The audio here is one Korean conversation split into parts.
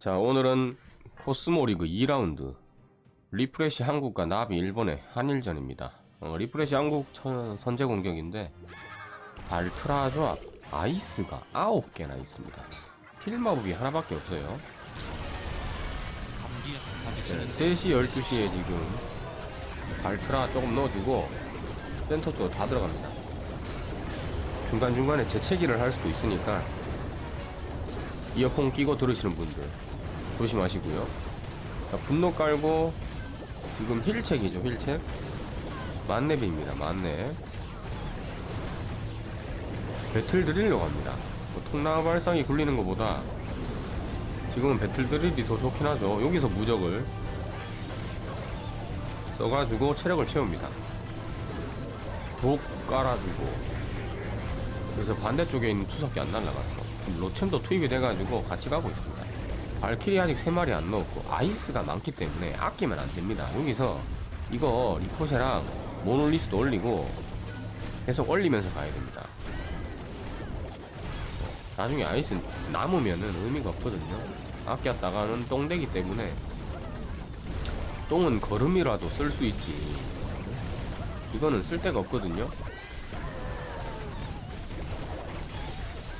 자 오늘은 코스모 리그 2라운드. 리프레시 한국과 나비 일본의 한일전입니다. 어, 리프레시 한국 천- 선제 공격인데 발트라 조합 아이스가 9개나 있습니다. 필마법이 하나밖에 없어요. 네, 3시 12시에 지금 발트라 조금 넣어주고 센터 쪽으로 다 들어갑니다. 중간중간에 재채기를 할 수도 있으니까 이어폰 끼고 들으시는 분들 조심하시고요. 자, 분노 깔고 지금 힐책이죠 힐책. 만렙입니다 만렙. 배틀 드리려고 합니다. 뭐 통나 발상이 굴리는 것보다 지금은 배틀 드릴이 더 좋긴 하죠. 여기서 무적을 써가지고 체력을 채웁니다. 독 깔아주고. 그래서 반대쪽에 있는 투석기 안 날라갔어. 로챔도 투입이 돼가지고 같이 가고 있습니다 발키리 아직 3마리 안 넣었고 아이스가 많기 때문에 아끼면 안 됩니다. 여기서 이거 리코쉐랑 모놀리스도 올리고 계속 올리면서 가야 됩니다. 나중에 아이스 남으면은 의미가 없거든요. 아꼈다가는 똥되기 때문에 똥은 걸음이라도 쓸 수 있지. 이거는 쓸 데가 없거든요.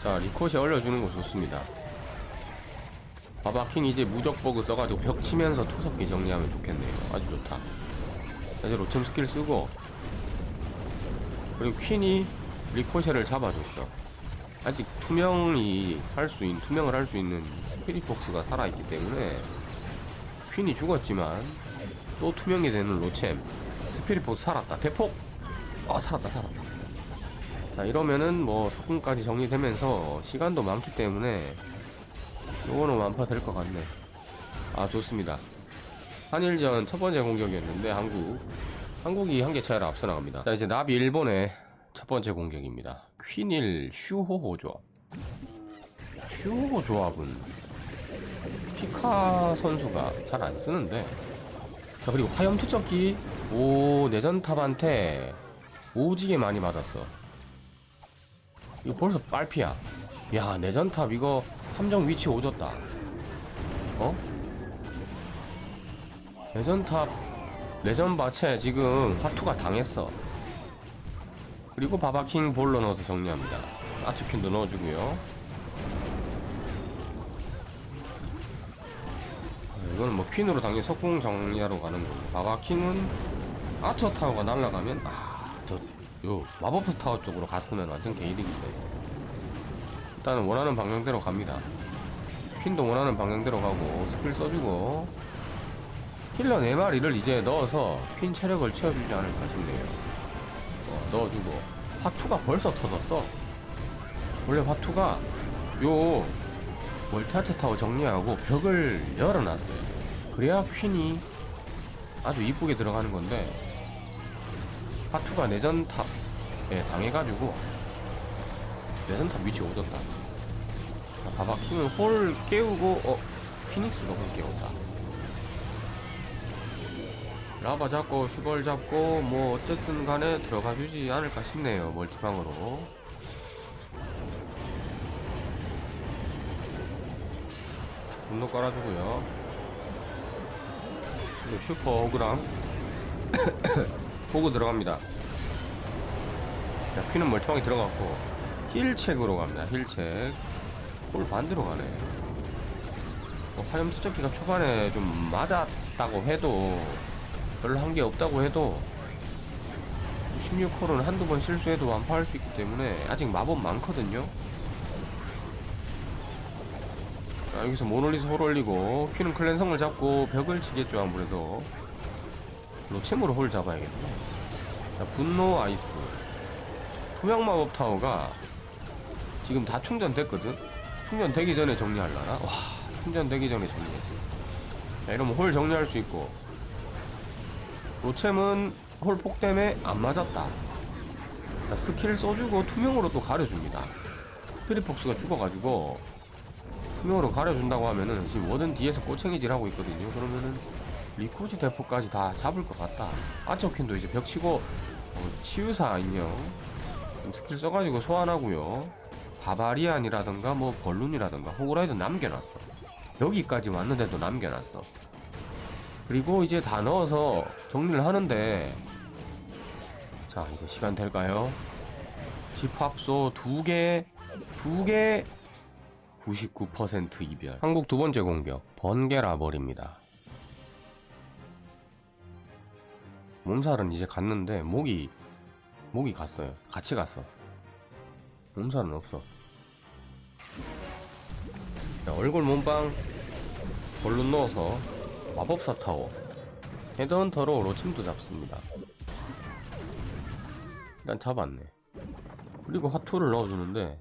자, 리코쉐 올려주는 거 좋습니다. 바바킹 이제 무적 버그 써가지고 벽 치면서 투석기 정리하면 좋겠네요. 아주 좋다. 이제 로챔 스킬 쓰고 그리고 퀸이 리코쉐를 잡아줬어. 아직 투명이 할 수 있는 투명을 할 수 있는 스피릿 복스가 살아있기 때문에 퀸이 죽었지만 또 투명이 되는 로챔 스피릿 복스 살았다. 대폭. 아 살았다 살았다. 자 이러면은 뭐 석궁까지 정리되면서 시간도 많기 때문에 요거는 완파 될 것 같네. 아, 좋습니다. 한일전 첫 번째 공격이었는데, 한국. 한국이 한 개 차이로 앞서 나갑니다. 자, 이제 나비 일본의 첫 번째 공격입니다. 퀸일 슈호호 조합. 슈호호 조합은 피카 선수가 잘 안 쓰는데. 자, 그리고 화염 투척기. 오, 내전탑한테 오지게 많이 맞았어. 이거 벌써 빨피야. 야, 내전탑 이거 함정 위치 오졌다. 어? 레전탑 레전 바체 지금 화투가 당했어. 그리고 바바킹 볼로 넣어서 정리합니다. 아츠퀸도 넣어주고요. 아, 이거는 뭐 퀸으로 당연히 석궁 정리하러 가는 거고 바바킹은 아처 타워가 날아가면 아저 요 마법스 타워 쪽으로 갔으면 완전 개이득인데 일단은 원하는 방향대로 갑니다. 퀸도 원하는 방향대로 가고 스킬 써주고 힐러 4마리를 이제 넣어서 퀸 체력을 채워주지 않을까 싶네요. 어, 넣어주고 화투가 벌써 터졌어. 원래 화투가 요 멀티하트 타워 정리하고 벽을 열어놨어요. 그래야 퀸이 아주 이쁘게 들어가는 건데 화투가 내전탑에 당해가지고 내전탑 위치 오졌다. 자, 바바킹은 홀 깨우고, 어, 피닉스가 홀 깨웠다. 라바 잡고, 슈벌 잡고, 뭐, 어쨌든 간에 들어가 주지 않을까 싶네요, 멀티방으로. 분노 깔아주고요. 슈퍼 오그랑. 호그 들어갑니다. 자, 퀸은 멀티방에 들어갔고, 힐책으로 갑니다. 힐책. 볼 반대로 가네. 뭐 화염 투척기가 초반에 좀 맞았다고 해도 별로 한 게 없다고 해도 16홀은 한두 번 실수해도 완파할 수 있기 때문에 아직 마법 많거든요. 자, 여기서 모놀리스 홀 올리고 퀴는 클랜성을 잡고 벽을 치겠죠 아무래도 로챔으로 홀 잡아야겠다. 자, 분노 아이스 투명 마법 타워가 지금 다 충전됐거든? 충전되기 전에 정리할라나? 와, 충전되기 전에 정리했어. 자, 이러면 홀 정리할 수 있고. 로챔은 홀폭 때문에 안 맞았다. 자, 스킬 써주고 투명으로 또 가려줍니다. 스피릿 폭스가 죽어가지고, 투명으로 가려준다고 하면은 지금 워든 뒤에서 꼬챙이질 하고 있거든요. 그러면은 리코지 대포까지 다 잡을 것 같다. 아처퀸도 이제 벽 치고, 어, 치유사 인형. 스킬 써가지고 소환하고요. 바바리안이라던가 뭐 벌룬이라던가 호그라이드 남겨놨어. 여기까지 왔는데도 남겨놨어. 그리고 이제 다 넣어서 정리를 하는데 자 이거 시간 될까요? 집합소 두개 두개 99% 이별. 한국 두 번째 공격 번개 라벌입니다. 몸살은 이제 갔는데 목이 목이 갔어요. 같이 갔어 몸살은 없어. 자, 얼굴 몸빵 볼룬 넣어서 마법사 타워 헤드헌터로 로침도 잡습니다. 일단 잡았네. 그리고 화투를 넣어주는데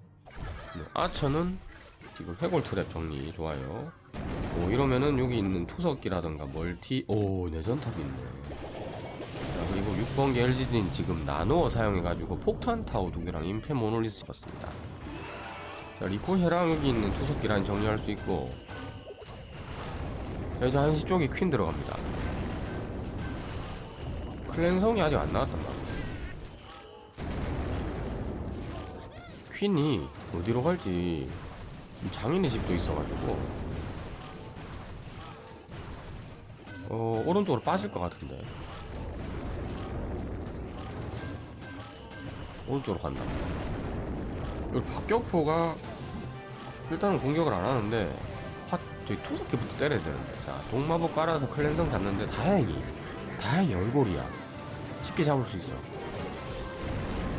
네, 아처는 지금 해골 트랩 정리 좋아요. 오 이러면은 여기 있는 투석기라던가 멀티 오 내전탑이 있네 6번기 LGD는 지금 나누어 사용해가지고 폭탄 타워 두 개랑 임페 모놀리스 찍었습니다. 자 리코쉐랑 여기 있는 투석기 라인 정리할 수 있고 자, 이제 한시 쪽에 퀸 들어갑니다. 클랜성이 아직 안 나왔단 말이지. 퀸이 어디로 갈지 지금 장인의 집도 있어가지고 어 오른쪽으로 빠질 것 같은데 오른쪽으로 간다. 여기 박격포가 일단은 공격을 안 하는데 화, 저기 투석기부터 때려야 되는데. 자 동마법 깔아서 클랜성 잡는데 다행히 다행히 얼굴이야. 쉽게 잡을 수 있어.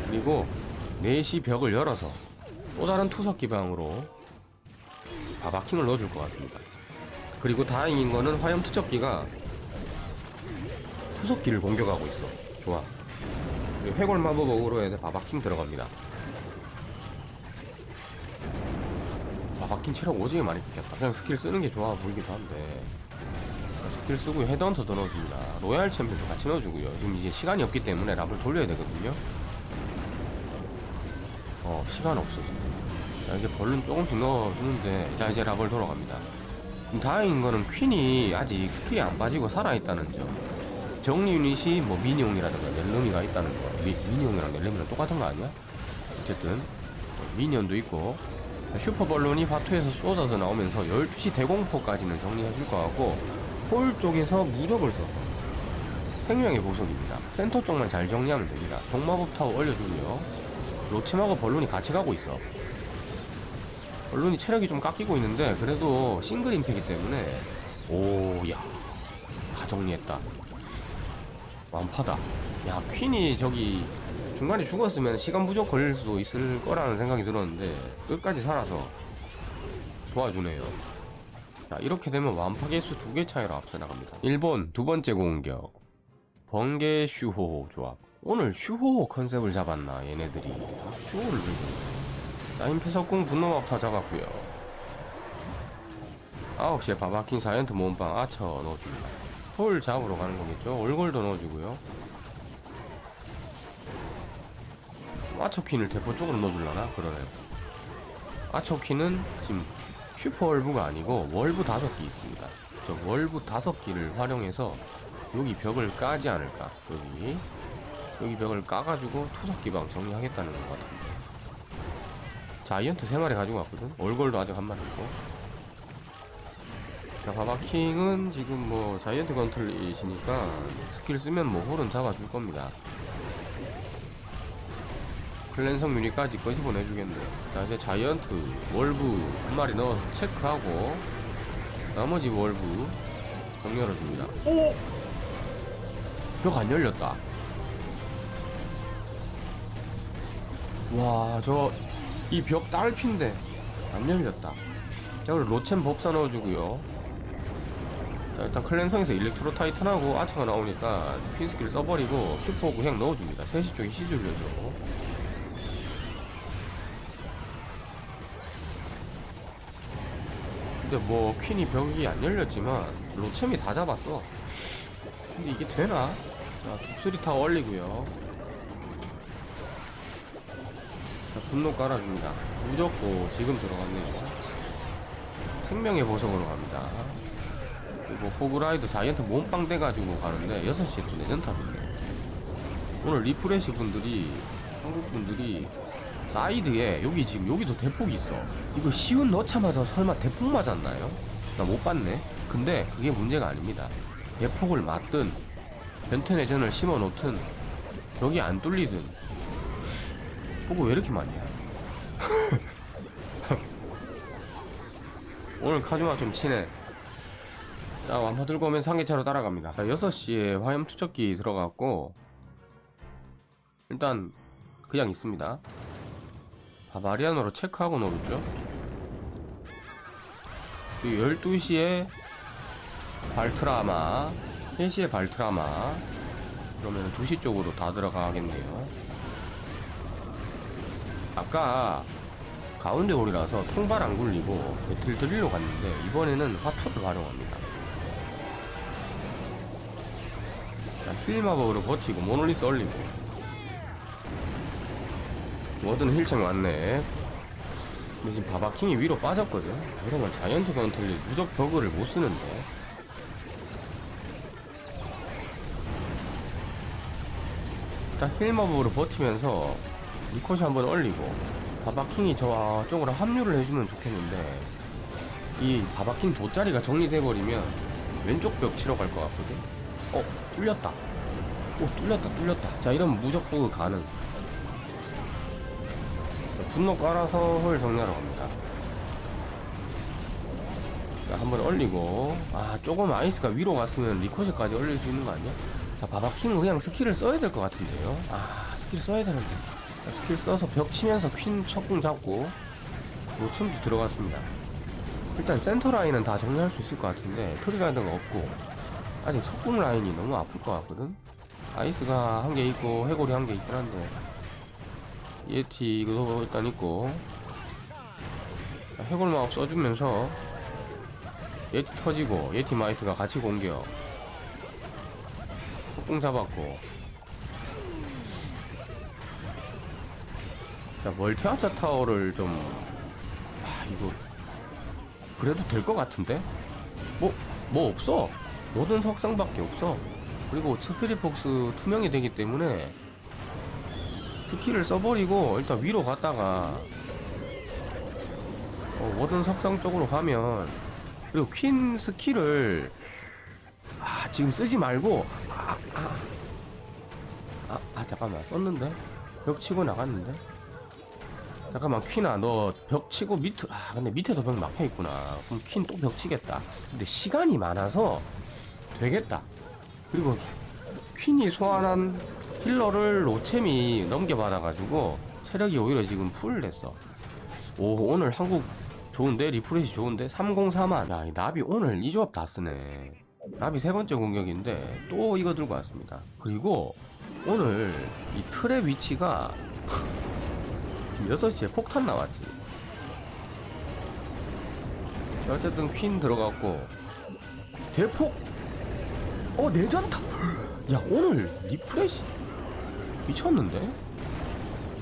그리고 4시 벽을 열어서 또 다른 투석기 방으로 바바킹을 넣어줄 것 같습니다. 그리고 다행인 거는 화염 투척기가 투석기를 공격하고 있어. 좋아 회골 마법 어그로 해야 바바킹 들어갑니다. 바바킹 체력 오지게 많이 뺏겼다. 그냥 스킬 쓰는 게 좋아 보이기도 한데. 스킬 쓰고 헤드헌터 더 넣어줍니다. 로얄 챔피언도 같이 넣어주고요. 지금 이제 시간이 없기 때문에 랍을 돌려야 되거든요. 어 시간 없어 지금 자 이제 벌룬 조금씩 넣어주는데 자 이제 랍을 돌아갑니다. 음, 다행인 거는 퀸이 아직 스킬이 안 빠지고 살아있다는 점 정리 유닛이 뭐 미니용이라든가 넬름이가 있다는 거. 미, 미니용이랑 넬름이랑 똑같은 거 아니야? 어쨌든 미니언도 있고 슈퍼벌룬이 바투에서 쏟아져 나오면서 12시 대공포까지는 정리해줄 것 같고 홀 쪽에서 무적을 써서 생명의 보석입니다. 센터 쪽만 잘 정리하면 됩니다. 동마법 타워 올려주고요. 로치마고 벌룬이 같이 가고 있어. 벌룬이 체력이 좀 깎이고 있는데 그래도 싱글 임팩이기 때문에 오야 다 정리했다 완파다. 야 퀸이 저기 중간에 죽었으면 시간 부족 걸릴 수도 있을 거라는 생각이 들었는데 끝까지 살아서 도와주네요. 자 이렇게 되면 완파 개수 두 개 차이로 앞서 나갑니다. 일본 두 번째 공격. 번개 슈호호 조합. 오늘 슈호호 컨셉을 잡았나 얘네들이. 다 슈호를 자 임페석궁 분노막 다 잡았고요. 9시에 바바킨 사이언트 몸빵 아처 넣어줍니다 홀 잡으러 가는 거겠죠? 올골도 넣어주고요. 아처퀸을 대포 쪽으로 넣어줄라나? 그러네 아처퀸은 지금 슈퍼 월브가 아니고 월브 다섯 개 있습니다. 저 월브 다섯 개를 활용해서 여기 벽을 까지 않을까? 여기. 여기 벽을 까가지고 투석 기방 정리하겠다는 것 같은데 자이언트 3마리 가지고 왔거든? 올골도 아직 한 마리 있고 자 바바킹은 지금 뭐 자이언트 건틀이시니까 스킬 쓰면 뭐 홀은 잡아줄 겁니다. 클랜성 유닛까지 꺼집어 내주겠네 자 이제 자이언트 월브 한 마리 넣어서 체크하고 나머지 월브 정 열어줍니다. 오! 벽 안 열렸다. 와 저 이 벽 딸핀데 안 열렸다. 자 그리고 로첸 법사 넣어주고요 자 일단 클랜성에서 일렉트로 타이탄하고 아처가 나오니까 핀스킬 써버리고 슈퍼 구행 넣어줍니다. 3시 쪽에 시 줄려줘. 근데 뭐 퀸이 벽이 안 열렸지만 로챔이 다 잡았어. 근데 이게 되나? 자 독수리 타 올리고요. 자 분노 깔아줍니다. 무적고 지금 들어갔네요. 생명의 보석으로 갑니다 그리고 호그라이드 자이언트 몸빵 돼가지고 가는데 6시에 또 내전탑이네 오늘 리프레시 분들이 한국 분들이 사이드에 여기 지금 여기도 대폭이 있어 이거 시운 넣자마자 설마 대폭 맞았나요? 나 못 봤네. 근데 그게 문제가 아닙니다. 대폭을 맞든 변태 내전을 심어 놓든 벽이 안 뚫리든 보고 왜 이렇게 많냐? 오늘 카즈마 좀 치네. 자, 완파 들고 오면 상계차로 따라갑니다. 자, 6시에 화염 투척기 들어갔고, 일단, 그냥 있습니다. 아, 마리아노로 체크하고 놀죠. 12시에 발트라마, 3시에 발트라마, 그러면 2시 쪽으로 다 들어가겠네요. 아까 가운데 홀이라서 통발 안 굴리고 배틀 드릴로 갔는데 이번에는 화토를 활용합니다. 자, 힐 마법으로 버티고 모놀리스 올리고 워든 힐창 왔네. 근데 지금 바바킹이 위로 빠졌거든. 이러면 자이언트 건틀리 무적 버그를 못 쓰는데. 일단 힐 마법으로 버티면서 리코시 한번 올리고 바바킹이 저쪽으로 합류를 해주면 좋겠는데 이 바바킹 돗자리가 정리돼버리면 왼쪽 벽 치러 갈 것 같거든 어 뚫렸다 오 뚫렸다 뚫렸다. 자 이러면 무적 보그 가능. 자, 분노 깔아서 홀 정리하러 갑니다. 자 한번 올리고. 아 조금 아이스가 위로 갔으면 리코시까지 올릴 수 있는 거 아니야? 자 바바킹은 그냥 스킬을 써야 될 것 같은데요. 아 스킬 써야 되는데. 자, 스킬 써서 벽 치면서 퀸 석궁 잡고 노첨도 들어갔습니다. 일단 센터 라인은 다 정리할 수 있을 것 같은데 트리라이더가 없고. 아직 석궁 라인이 너무 아플 것 같거든 아이스가 한 개 있고 해골이 한 개 있긴 한데 예티 이거 일단 있고 자, 해골 마법 써주면서 예티 터지고 예티 마이트가 같이 공격 석궁 잡았고 자 멀티아차 타워를 좀 아, 이거 그래도 될 것 같은데? 뭐, 뭐 없어. 모든 석상밖에 없어. 그리고 스피릿 폭스 투명이 되기 때문에 스킬을 써버리고 일단 위로 갔다가 어, 워든 석상 쪽으로 가면 그리고 퀸 스킬을 아, 지금 쓰지 말고 아, 아, 아, 아 잠깐만. 썼는데? 벽 치고 나갔는데? 잠깐만 퀸아 너 벽 치고 밑에 아 근데 밑에도 벽 막혀 있구나. 그럼 퀸 또 벽 치겠다. 근데 시간이 많아서 되겠다 그리고 퀸이 소환한 힐러를 로챔이 넘겨받아가지고 체력이 오히려 지금 풀 됐어. 오 오늘 한국 좋은데? 리프레시 좋은데? 303만. 야이 나비 오늘 이 조합 다 쓰네. 나비 세 번째 공격인데 또 이거 들고 왔습니다. 그리고 오늘 이 틀의 위치가 지금 6시에 폭탄 나왔지. 자, 어쨌든 퀸 들어갔고 대폭 어 내전타 야 오늘 리프레시 미쳤는데?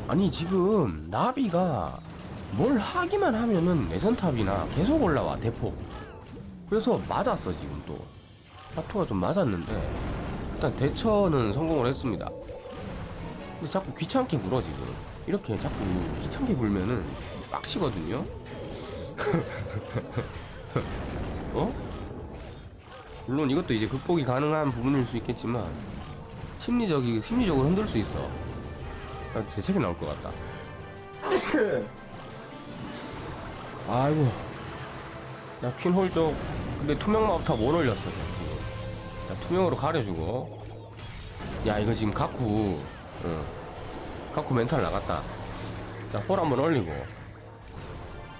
아니 지금 나비가 뭘 하기만 하면은 내전탑이나 계속 올라와 대폭 그래서 맞았어 지금 또. 파토가 좀 맞았는데. 일단 대처는 성공을 했습니다. 근데 자꾸 귀찮게 굴어 지금. 이렇게 자꾸 귀찮게 굴면은 빡시거든요. 어? 물론 이것도 이제 극복이 가능한 부분일 수 있겠지만 심리적이 심리적으로 흔들 수 있어. 아, 제 책에 나올 것 같다. 아이고. 야 퀸홀 쪽. 근데 투명 마법탑 못 올렸어 지금. 자 투명으로 가려주고. 야 이거 지금 가쿠 응. 가쿠 멘탈 나갔다. 자홀 한번 올리고.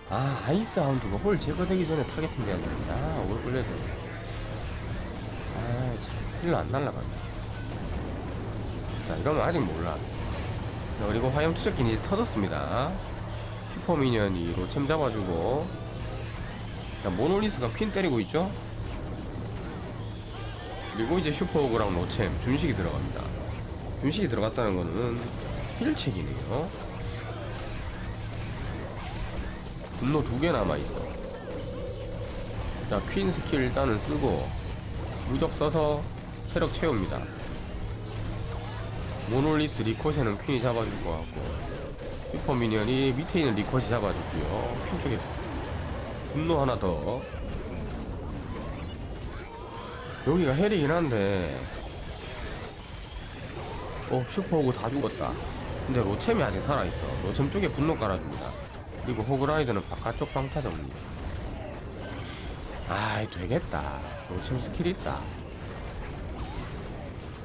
아 아이스 하운드가 홀 제거되기 전에 타겟팅 돼야 아 오래 끌려야 돼 아참 힐러 안 날라가네. 자 이러면 아직 몰라. 자, 그리고 화염 투적기는 이제 터졌습니다. 슈퍼 미니언이 로 챔 잡아주고. 자 모놀리스가 퀸 때리고 있죠? 그리고 이제 슈퍼오그랑 로챔 준식이 들어갑니다. 준식이 들어갔다는 거는 힐책이네요. 분노 두 개 남아있어. 자 퀸 스킬 일단은 쓰고 무적 써서 체력 채웁니다. 모놀리스 리코시는 퀸이 잡아줄 것 같고 슈퍼 미니언이 밑에 있는 리코시 잡아줬고요. 퀸 쪽에 분노 하나 더. 여기가 헬이긴 한데 어 슈퍼호그 다 죽었다. 근데 로챔이 아직 살아있어. 로챔 쪽에 분노 깔아줍니다. 그리고 호그라이드는 바깥쪽 방타 정리 아이 되겠다. 로챔 스킬 있다.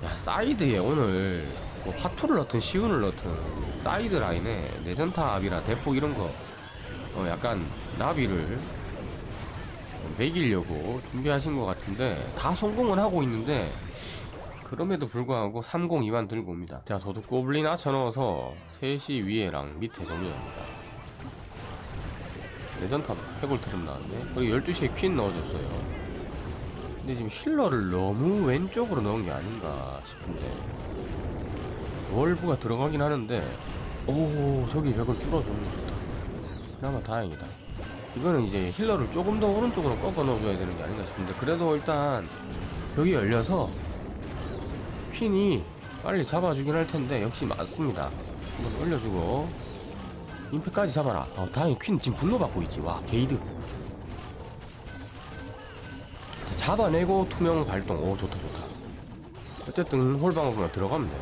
야 사이드에 오늘 뭐 화투를 넣든 시운을 넣든 사이드 라인에 내전탑이나 대폭 이런 거 어, 약간 나비를 매기려고 준비하신 것 같은데 다 성공은 하고 있는데 그럼에도 불구하고 302만 들고 옵니다. 자 저도 고블린 아쳐 넣어서 3시 위에랑 밑에 정리합니다 레전탑 해골 트름 나왔네. 그리고 12시에 퀸 넣어줬어요. 근데 지금 힐러를 너무 왼쪽으로 넣은 게 아닌가 싶은데. 월브가 들어가긴 하는데. 오 저기 벽을 뚫어주는 게 좋다. 그나마 다행이다. 이거는 이제 힐러를 조금 더 오른쪽으로 꺾어 넣어줘야 되는 게 아닌가 싶은데. 그래도 일단 벽이 열려서 퀸이 빨리 잡아주긴 할 텐데 역시 맞습니다. 한번 올려주고 임팩까지 잡아라. 어, 다행히 퀸 지금 분노받고 있지. 와 게이드. 자, 잡아내고 투명 발동. 오 좋다 좋다. 어쨌든 홀방으로 들어가면 돼.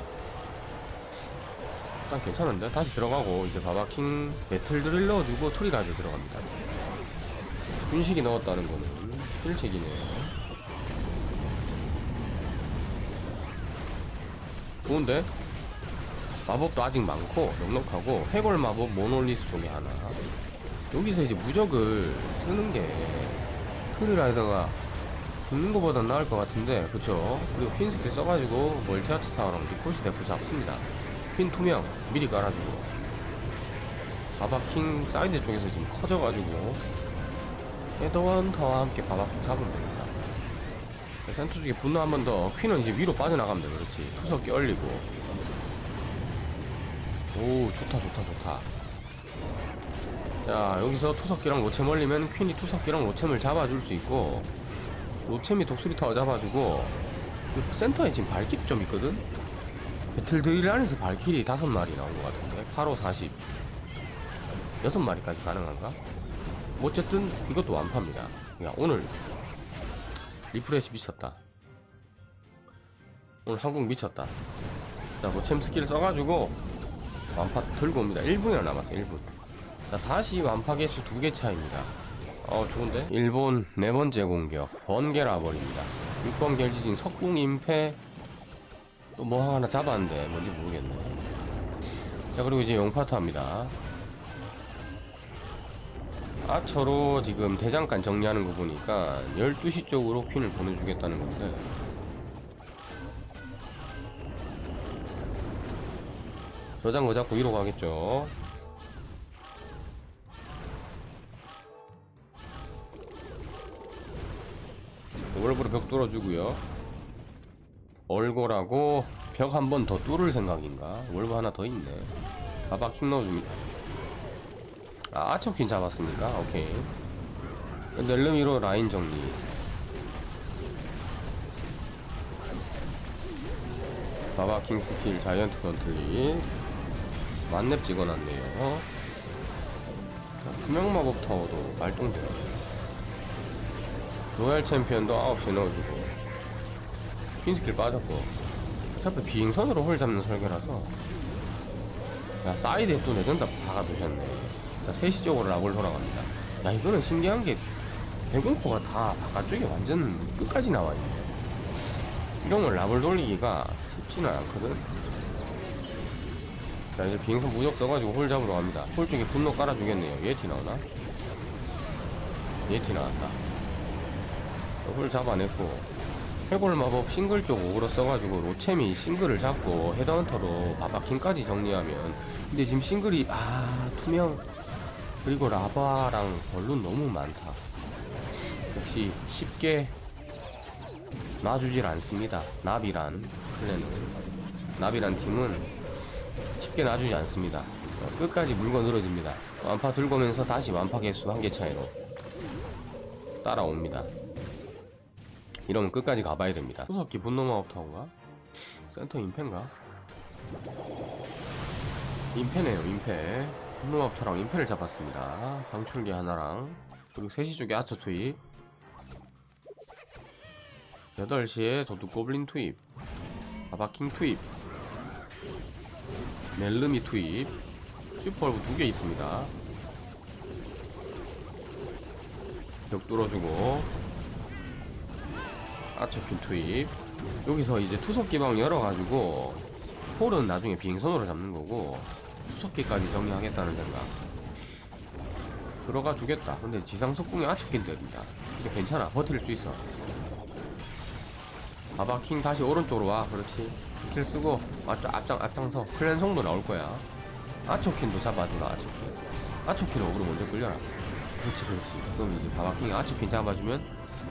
일단 괜찮은데? 다시 들어가고 이제 바바킹 배틀 드릴 넣어주고 트리가드 들어갑니다. 분식이 넣었다는 거는 힐책이네요 좋은데? 마법도 아직 많고 넉넉하고 해골 마법 모놀리스 쪽에 하나. 여기서 이제 무적을 쓰는 게 트리라이더가 죽는 것보단 나을 것 같은데 그쵸? 그리고 퀸 스킬 써가지고 멀티아트 타워랑 리콜시 데프 잡습니다. 퀸 투명 미리 깔아주고. 바바킹 사이드 쪽에서 지금 커져가지고 헤더원터와 함께 바바킹 잡으면 됩니다. 센터 쪽에 분노 한 번 더. 퀸은 이제 위로 빠져나가면 돼 그렇지. 투석기 얼리고 오 좋다 좋다 좋다. 자 여기서 투석기랑 로챔 얼리면 퀸이 투석기랑 로챔을 잡아줄 수 있고 로챔이 독수리 타워 잡아주고 그 센터에 지금 발길이 좀 있거든? 배틀 드릴 안에서 발길이 다섯 마리 나온 것 같은데? 8호 40 여섯 마리까지 가능한가? 뭐 어쨌든 이것도 완파입니다. 야 오늘 리프레시 미쳤다. 오늘 한국 미쳤다. 자 로챔 스킬 써가지고 완파 들고 옵니다. 1분이나 남았어 1분. 자 다시 완파 개수 두 개 차입니다. 어 좋은데? 일본 네 번째 공격 번개 라벌입니다. 6번 결지진 석궁 임패. 또 뭐 하나 잡았는데 뭔지 모르겠네. 자 그리고 이제 용파트 합니다. 아처로 지금 대장간 정리하는 거 보니까 12시 쪽으로 퀸을 보내주겠다는 건데 저장고 잡고 위로 가겠죠. 월브로 벽 뚫어주고요. 얼골하고 벽 한 번 더 뚫을 생각인가? 월브 하나 더 있네. 바박 킹 넣어줍니다. 아 아처킨 잡았습니까? 오케이. 넬르미로 라인 정리. 바바킹 스킬 자이언트 건틀리 만렙 찍어놨네요. 자, 투명 마법 타워도 발동되네 로얄 챔피언도 9시 넣어주고. 퀸 스킬 빠졌고. 어차피 비행선으로 홀 잡는 설계라서. 야 사이드에 또 레전드 박아두셨네. 자 3시 쪽으로 라볼 돌아갑니다. 야 이거는 신기한 게 대공포가 다 바깥쪽에 완전 끝까지 나와있네. 이런 걸 라볼 돌리기가 쉽지는 않거든 자 이제 비행선 무적 써가지고 홀 잡으러 갑니다. 홀 쪽에 분노 깔아주겠네요. 예티 나오나? 예티 나왔다. 홀 잡아냈고 해골 마법 싱글 쪽 오그로 써가지고 로챔이 싱글을 잡고 헤드헌터로 바바킹까지 정리하면 근데 지금 싱글이 아 투명 그리고 라바랑 벌룬 너무 많다. 역시 쉽게 놔주질 않습니다. 나비란 플랜은. 나비란 팀은 쉽게 놔주지 않습니다. 어, 끝까지 물건 늘어집니다. 완파 들고 오면서 다시 완파 개수 한 개 차이로 따라옵니다. 이러면 끝까지 가봐야 됩니다. 수석기 분노마법 타워가? 센터 임페인가? 임페네요 임페 분노마법 타워랑 임페를 잡았습니다. 방출기 하나랑. 그리고 3시 쪽에 아처 투입. 8시에 도둑 고블린 투입. 바바킹 투입 멜름이 투입. 슈퍼올브 두 개 있습니다. 벽 뚫어주고. 아처핀 투입. 여기서 이제 투석 기방 열어가지고 홀은 나중에 비행선으로 잡는 거고 투석기까지 정리하겠다는 생각. 들어가 주겠다. 근데 지상 석궁에 아처핀 때린다. 근데 괜찮아. 버틸 수 있어. 바바킹 다시 오른쪽으로 와. 그렇지 스킬 쓰고 앞장, 앞장 앞장서. 클랜송도 나올 거야. 아초킨도 잡아주라 아초킨. 아초킨 어그로 먼저 끌려라. 그렇지 그렇지. 그럼 이제 바바킹이 아초킨 잡아주면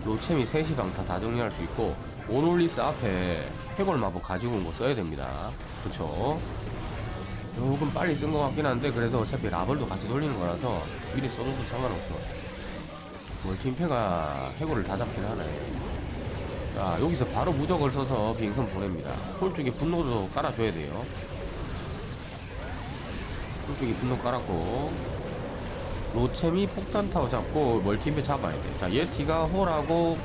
로챔이 3시 강타 다 정리할 수 있고 오놀리스 앞에 해골 마법 가지고 온 거 써야 됩니다. 그쵸? 조금 빨리 쓴 것 같긴 한데 그래도 어차피 라벌도 같이 돌리는 거라서 미리 써줘도 상관없어. 멀티임페가 해골을 다 잡긴 하네 자 여기서 바로 무적을 써서 비행선 보냅니다. 홀 쪽에 분노도 깔아줘야 돼요. 홀 쪽에 분노 깔았고 로챔이 폭탄 타워 잡고 멀티임페 잡아야 돼자 예티가 홀하고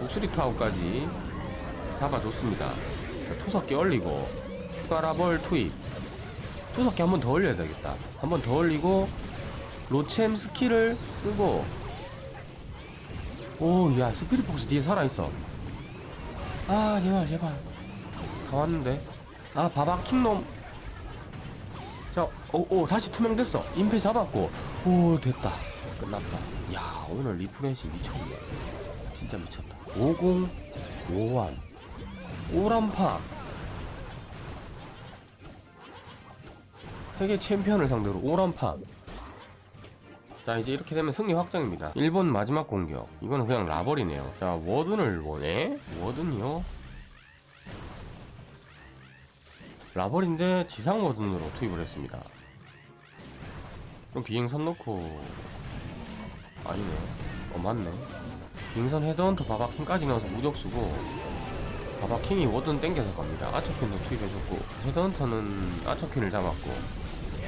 목소리 타워까지 잡아줬습니다. 자, 투석기 얼리고 추가 라벌 투입. 투석기 한 번 더 올려야 되겠다. 한 번 더 올리고 로챔 스킬을 쓰고. 오야 스피릿 폭스 뒤에 살아있어 아 제발 제발. 다 왔는데? 아 바바 킹놈 자 오오 다시 투명됐어. 임페 잡았고. 오 됐다. 끝났다. 야 오늘 리프레시 미쳤네. 진짜 미쳤다. 50 5완. 오란파. 세계 챔피언을 상대로 오란파 자 이제 이렇게 되면 승리 확정입니다. 일본 마지막 공격. 이거는 그냥 라벌이네요. 자 워든을 보네. 워든이요? 라벌인데 지상 워든으로 투입을 했습니다. 그럼 비행선 넣고 아니네. 어 맞네. 비행선 헤드헌터 바바킹까지 넣어서 무적 쓰고 바바킹이 워든 땡겨서 갑니다. 아처킨도 투입해줬고 헤드헌터는 아처킨을 잡았고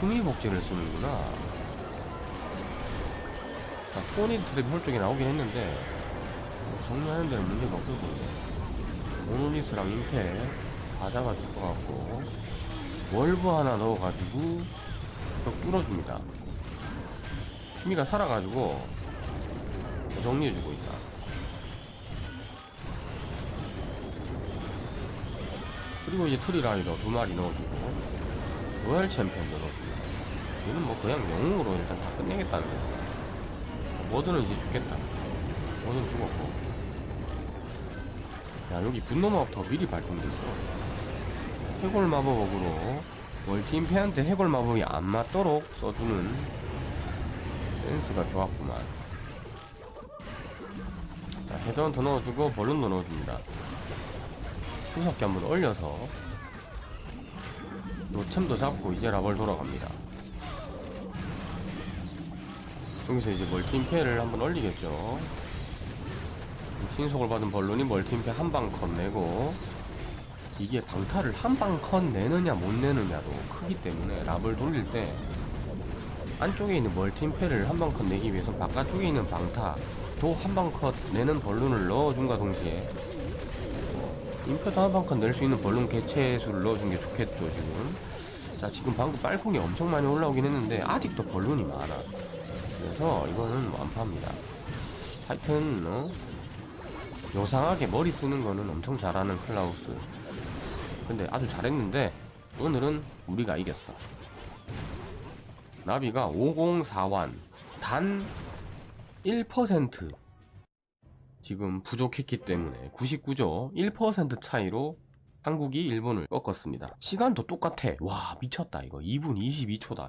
흉이 복제를 쓰는구나 자, 토니 트랩 홀 쪽에 나오긴 했는데 뭐 정리하는 데는 문제가 없어 보이네 모노리스랑 임페 다 잡아줄 것 같고 월브 하나 넣어가지고 벽 뚫어줍니다. 슈미가 살아가지고 더 정리해주고 있다. 그리고 이제 트리라이더 두 마리 넣어주고 로얄 챔피언도 넣어주고 얘는 뭐 그냥 영웅으로 일단 다 끝내겠다는 거 뭐드는 이제 죽겠다. 뭐든 죽었고. 야 여기 분노 마법 더 미리 발동됐어. 해골 마법으로 멀티임페한테 해골 마법이 안 맞도록 써주는 센스가 좋았구만. 자 헤드헌터 넣어주고 벌룬도 넣어줍니다. 투석기 한번 올려서 노챔도 잡고 이제 라벌 돌아갑니다 여기서 이제 멀티임페를 한번 올리겠죠. 신속을 받은 벌룬이 멀티임페 한방 컷 내고 이게 방타를 한 방 컷 내느냐 못 내느냐도 크기 때문에 랍을 돌릴 때 안쪽에 있는 멀티임페를 한 방 컷 내기 위해서 바깥쪽에 있는 방타도 한 방 컷 내는 벌룬을 넣어준과 동시에 임페도 한 방 컷낼 수 있는 벌룬 개체 수를 넣어준 게 좋겠죠 지금. 자 지금 방금 빨콩이 엄청 많이 올라오긴 했는데 아직도 벌룬이 많아 그래서 이거는 완파입니다. 하여튼 어? 요상하게 머리 쓰는 거는 엄청 잘하는 클라우스. 근데 아주 잘했는데 오늘은 우리가 이겼어. 나비가 504완 단 1% 지금 부족했기 때문에 99조 1% 차이로 한국이 일본을 꺾었습니다. 시간도 똑같아. 와 미쳤다 이거. 2분 22초다